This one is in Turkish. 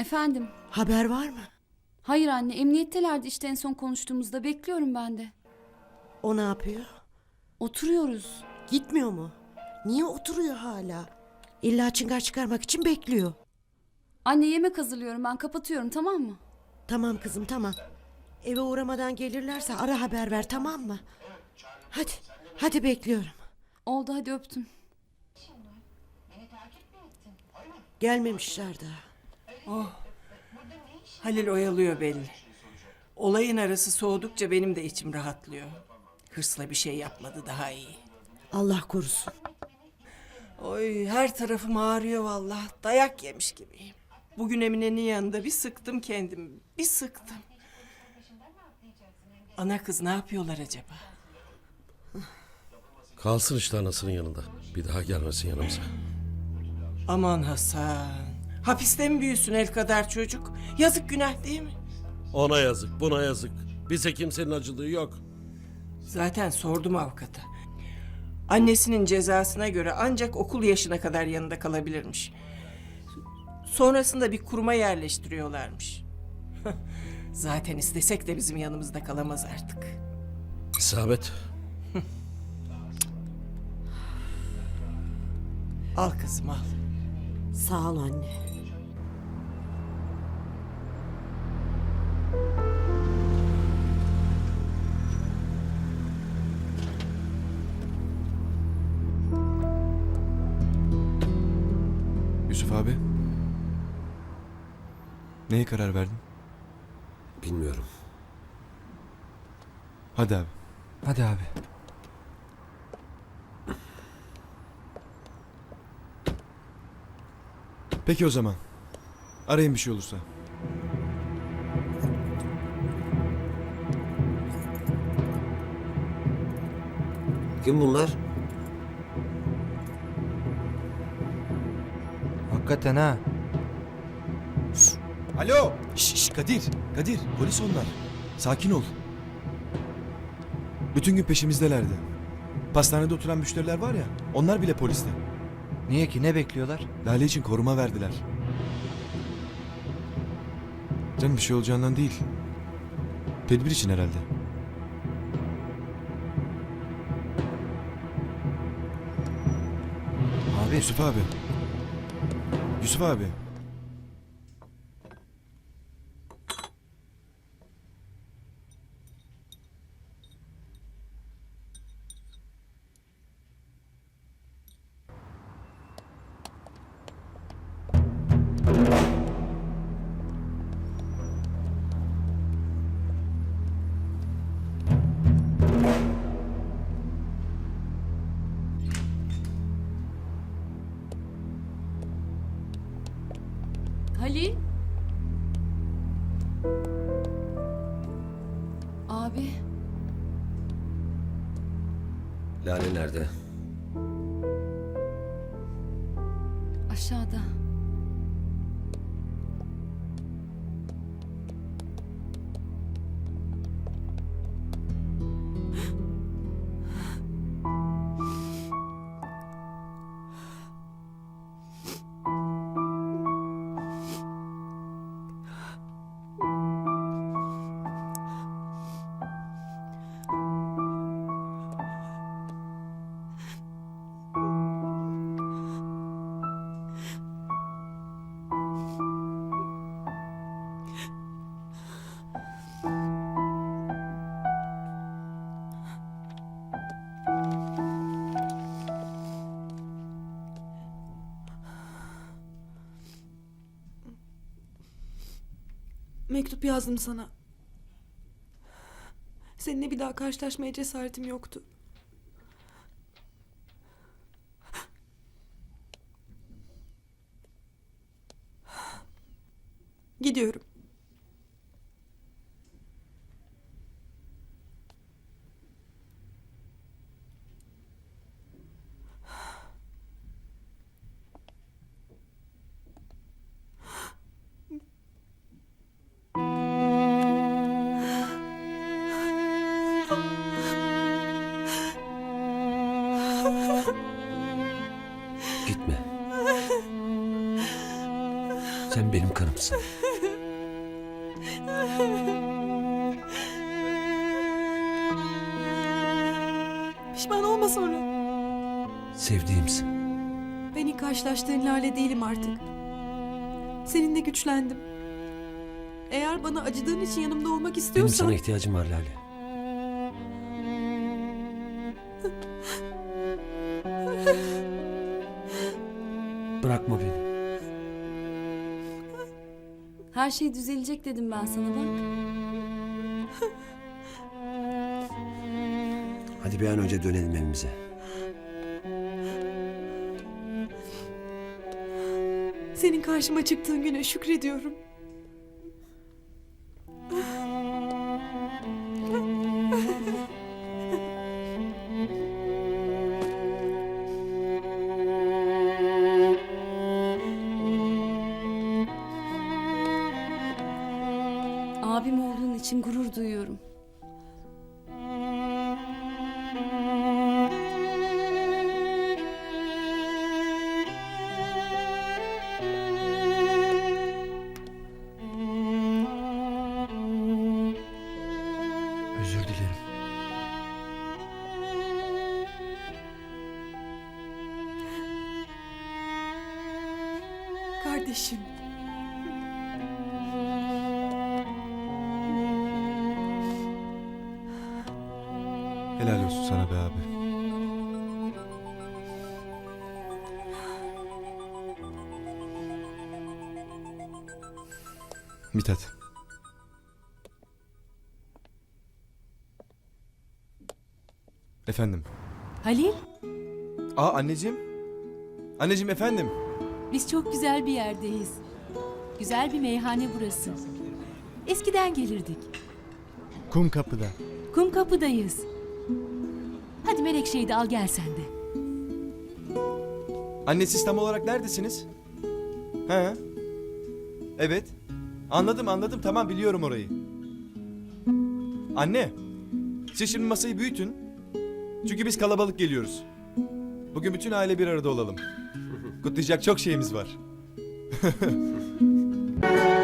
Efendim? Haber var mı? Hayır anne, emniyettelerdi işte en son konuştuğumuzda. Bekliyorum ben de. O ne yapıyor? Oturuyoruz. Gitmiyor mu? Niye oturuyor hala? İlla çıngar çıkarmak için bekliyor. Anne yemek hazırlıyorum ben, kapatıyorum tamam mı? Tamam kızım tamam. Eve uğramadan gelirlerse ara haber ver tamam mı? Hadi, hadi bekliyorum. Oldu hadi öptüm. Gelmemişler daha. Halil oyalıyor belli. Olayın arası soğudukça benim de içim rahatlıyor. Hırsla bir şey yapmadı daha iyi. Allah korusun. Oy her tarafım ağrıyor vallahi. Dayak yemiş gibiyim. Bugün Emine'nin yanında bir sıktım kendimi. Bir sıktım. Ana kız ne yapıyorlar acaba? Kalsın işte anasının yanında. Bir daha gelmesin yanımıza. Aman Hasan. Hapiste mi büyüsün el kadar çocuk? Yazık günah değil mi? Ona yazık, buna yazık. Bize kimsenin acılığı yok. Zaten sordum avukata. Annesinin cezasına göre ancak okul yaşına kadar yanında kalabilirmiş. Sonrasında bir kuruma yerleştiriyorlarmış. Zaten istesek de bizim yanımızda kalamaz artık. İsabet. Al kızım al. Sağ ol anne. Yusuf abi. Neye karar verdin? Bilmiyorum. Hadi abi. Hadi abi. Peki o zaman. Arayın bir şey olursa. Kim bunlar? Hakikaten ha. Alo. Şş, şş, Kadir. Kadir. Polis onlar. Sakin ol. Bütün gün peşimizdelerdi. Pastanede oturan müşteriler var ya. Onlar bile poliste. Niye ki ne bekliyorlar? Lale için koruma verdiler. Canım bir şey olacağından değil. Tedbir için herhalde. Abi Yusuf abi. Yusuf abi. Abi, Lale nerede? aşağıda. Mektup yazdım sana. Seninle bir daha karşılaşmaya cesaretim yoktu. Gidiyorum. Karımsın. Pişman olma sonra. Sevdiğimsin. Ben ilk karşılaştığın Lale değilim artık. Seninle güçlendim. Eğer bana acıdığın için yanımda olmak Benim istiyorsan... sana ihtiyacım var Lale. Bırakma beni. Her şey düzelecek dedim ben sana bak. Hadi bir an önce dönelim evimize. Senin karşıma çıktığın güne şükrediyorum. Abim olduğun için gurur duyuyorum. Özür dilerim. Kardeşim. Olsun sana be abi. Mithat. Efendim. Halil, Aa anneciğim. Anneciğim efendim. biz çok güzel bir yerdeyiz. Güzel bir meyhane burası. Eskiden gelirdik. Kum kapıda. Kum kapıdayız. Hadi Melekşe'yi de al gel sen de. Anne siz tam olarak neredesiniz? He. Evet. Anladım anladım tamam biliyorum orayı. Anne. Siz şimdi masayı büyütün. Çünkü biz kalabalık geliyoruz. Bugün bütün aile bir arada olalım. Kutlayacak çok şeyimiz var.